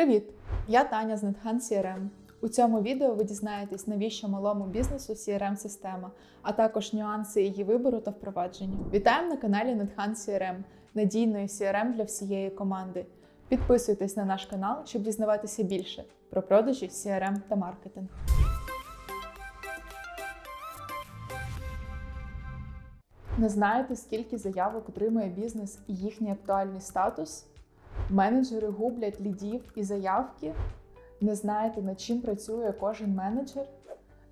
Привіт! Я Таня з NetHand CRM. У цьому відео ви дізнаєтесь, навіщо малому бізнесу CRM-система, а також нюанси її вибору та впровадження. Вітаємо на каналі NetHand CRM, надійної CRM для всієї команди. Підписуйтесь на наш канал, щоб дізнаватися більше про продажі, CRM та маркетинг. Не знаєте, скільки заявок отримує бізнес і їхній актуальний статус? Менеджери гублять лідів і заявки. Не знаєте, над чим працює кожен менеджер.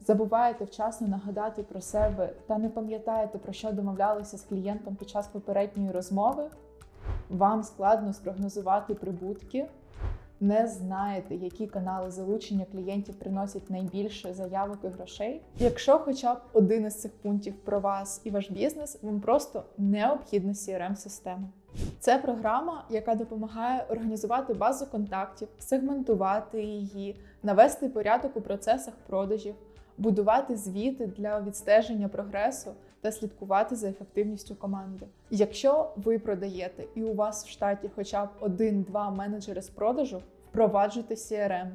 Забуваєте вчасно нагадати про себе та не пам'ятаєте, про що домовлялися з клієнтом під час попередньої розмови. Вам складно спрогнозувати прибутки. Не знаєте, які канали залучення клієнтів приносять найбільше заявок і грошей. Якщо хоча б один із цих пунктів про вас і ваш бізнес, вам просто необхідна CRM-система. Це програма, яка допомагає організувати базу контактів, сегментувати її, навести порядок у процесах продажів, будувати звіти для відстеження прогресу та слідкувати за ефективністю команди. Якщо ви продаєте і у вас в штаті хоча б один-два менеджери з продажу, впроваджуйте CRM.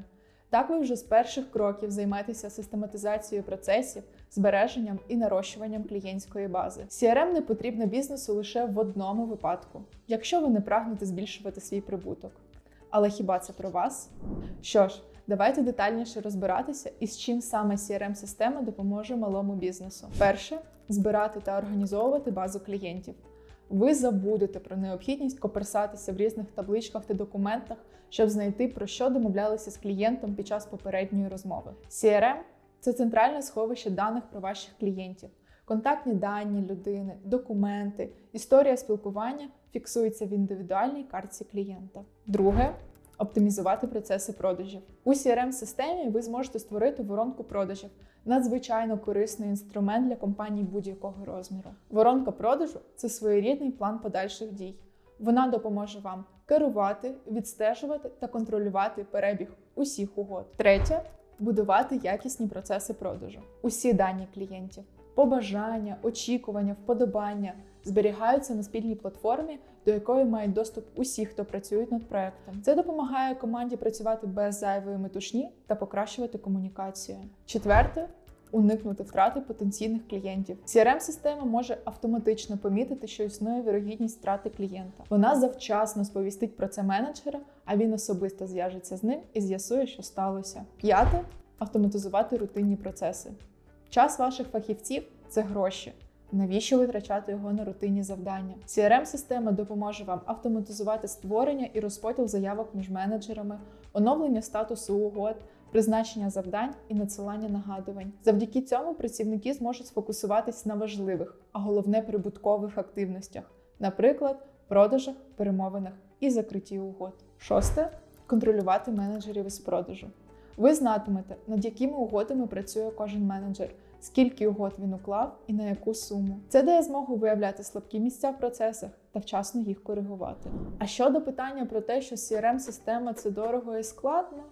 Так ви вже з перших кроків займаєтеся систематизацією процесів, збереженням і нарощуванням клієнтської бази. CRM не потрібно бізнесу лише в одному випадку, якщо ви не прагнете збільшувати свій прибуток. Але хіба це про вас? Що ж, давайте детальніше розбиратися, і з чим саме CRM-система допоможе малому бізнесу. Перше збирати та організовувати базу клієнтів. Ви забудете про необхідність коперсатися в різних табличках та документах, щоб знайти про що домовлялися з клієнтом під час попередньої розмови. CRM – це центральне сховище даних про ваших клієнтів. Контактні дані людини, документи, історія спілкування фіксується в індивідуальній картці клієнта. Друге оптимізувати процеси продажів. У CRM-системі ви зможете створити воронку продажів. Надзвичайно корисний інструмент для компаній будь-якого розміру. Воронка продажу це своєрідний план подальших дій. Вона допоможе вам керувати, відстежувати та контролювати перебіг усіх угод. Третє будувати якісні процеси продажу. Усі дані клієнтів, побажання, очікування, вподобання зберігаються на спільній платформі, до якої мають доступ усі, хто працюють над проектом. Це допомагає команді працювати без зайвої метушні та покращувати комунікацію. Четверте. Уникнути втрати потенційних клієнтів. CRM-система може автоматично помітити, що існує вірогідність втрати клієнта. Вона завчасно сповістить про це менеджера, а він особисто зв'яжеться з ним і з'ясує, що сталося. П'яте автоматизувати рутинні процеси. Час ваших фахівців це гроші. Навіщо витрачати його на рутинні завдання? CRM-система допоможе вам автоматизувати створення і розподіл заявок між менеджерами, оновлення статусу угод, призначення завдань і надсилання нагадувань. Завдяки цьому працівники зможуть сфокусуватись на важливих, а головне прибуткових активностях, наприклад, продажах, перемовинах і закритті угод. Шосте контролювати менеджерів із продажу. Ви знатимете, над якими угодами працює кожен менеджер, скільки угод він уклав і на яку суму. Це дає змогу виявляти слабкі місця в процесах та вчасно їх коригувати. А щодо питання про те, що CRM-система це дорого і складно,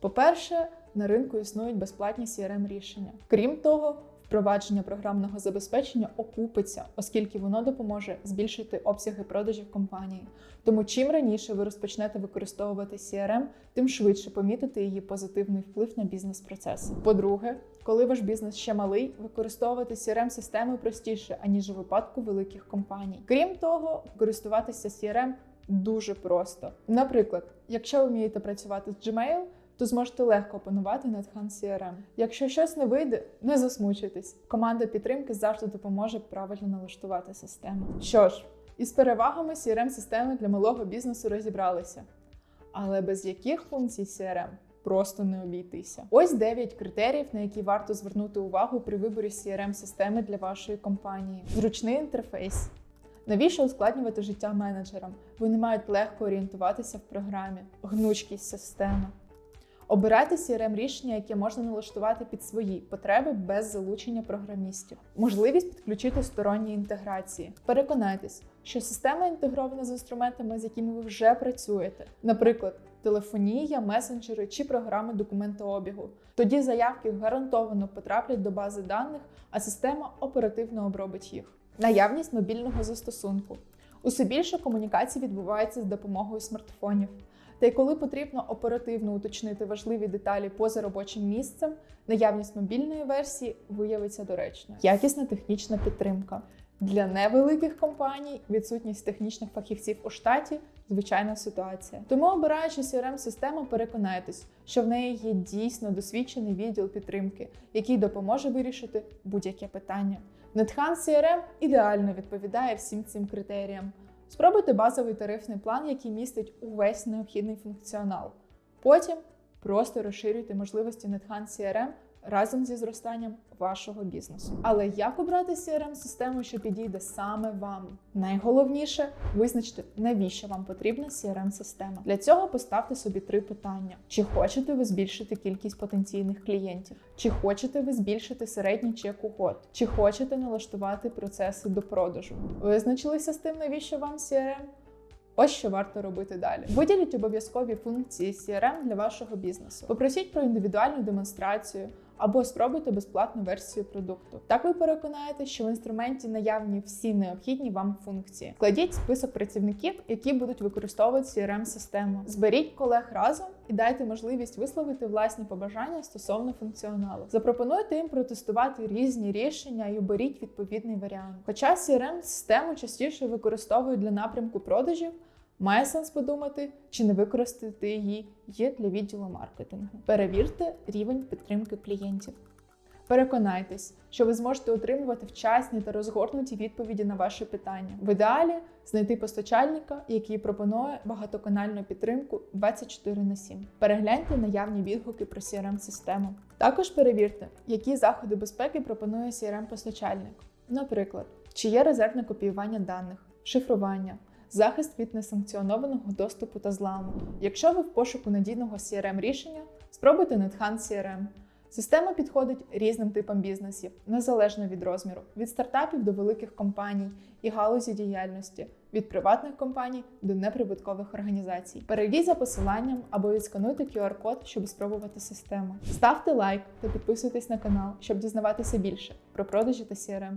по-перше, на ринку існують безплатні crm рішення. Крім того, впровадження програмного забезпечення окупиться, оскільки воно допоможе збільшити обсяги продажів компанії. Тому чим раніше ви розпочнете використовувати CRM, тим швидше помітите її позитивний вплив на бізнес-процеси. По-друге, коли ваш бізнес ще малий, використовувати crm системи простіше, аніж у випадку великих компаній. Крім того, користуватися CRM дуже просто. Наприклад, якщо ви вмієте працювати з Gmail, то зможете легко опанувати NetHand CRM. Якщо щось не вийде, не засмучуйтесь. Команда підтримки завжди допоможе правильно налаштувати систему. Що ж, із перевагами crm системи для малого бізнесу розібралися. Але без яких функцій CRM просто не обійтися? Ось 9 критеріїв, на які варто звернути увагу при виборі crm системи для вашої компанії. Зручний інтерфейс. Навіщо ускладнювати життя менеджерам? Вони мають легко орієнтуватися в програмі, гнучкість системи. Обирайте crm рішення, яке можна налаштувати під свої потреби без залучення програмістів. Можливість підключити сторонні інтеграції. Переконайтесь, що система інтегрована з інструментами, з якими ви вже працюєте, наприклад, телефонія, месенджери чи програми документообігу. Тоді заявки гарантовано потраплять до бази даних, а система оперативно обробить їх. Наявність мобільного застосунку. Усе більше комунікацій відбувається з допомогою смартфонів. Та й коли потрібно оперативно уточнити важливі деталі поза робочим місцем, наявність мобільної версії виявиться доречною. Якісна технічна підтримка. Для невеликих компаній відсутність технічних фахівців у штаті звичайна ситуація. Тому, обираючи crm систему переконайтесь, що в неї є дійсно досвідчений відділ підтримки, який допоможе вирішити будь-яке питання. Nethan CRM ідеально відповідає всім цим критеріям. Спробуйте базовий тарифний план, який містить увесь необхідний функціонал. Потім просто розширюйте можливості Nethan CRM разом зі зростанням вашого бізнесу. Але як обрати crm систему що підійде саме вам? Найголовніше визначте, навіщо вам потрібна crm система Для цього поставте собі три питання: чи хочете ви збільшити кількість потенційних клієнтів, чи хочете ви збільшити середній чек угод, чи хочете налаштувати процеси до продажу? Визначилися з тим, навіщо вам CRM? Ось що варто робити далі. Виділіть обов'язкові функції CRM для вашого бізнесу. Попросіть про індивідуальну демонстрацію або спробуйте безплатну версію продукту. Так ви переконаєте, що в інструменті наявні всі необхідні вам функції. Кладіть список працівників, які будуть використовувати crm систему Зберіть колег разом і дайте можливість висловити власні побажання стосовно функціоналу. Запропонуйте їм протестувати різні рішення і оберіть відповідний варіант. Хоча crm систему частіше використовують для напрямку продажів. Має сенс подумати, чи не використати її є для відділу маркетингу. Перевірте рівень підтримки клієнтів. Переконайтесь, що ви зможете отримувати вчасні та розгорнуті відповіді на ваші питання. В ідеалі знайти постачальника, який пропонує багатоканальну підтримку 24 на 7. Перегляньте наявні відгуки про crm систему Також перевірте, які заходи безпеки пропонує crm постачальник Наприклад, чи є резервне копіювання даних, шифрування захист від несанкціонованого доступу та зламу. Якщо ви в пошуку надійного crm рішення, спробуйте Nethan CRM. Система підходить різним типам бізнесів, незалежно від розміру, від стартапів до великих компаній і галузі діяльності, від приватних компаній до неприбуткових організацій. Перейдіть за посиланням або відскануйте QR-код, щоб спробувати систему. Ставте лайк та підписуйтесь на канал, щоб дізнаватися більше про продажі та CRM.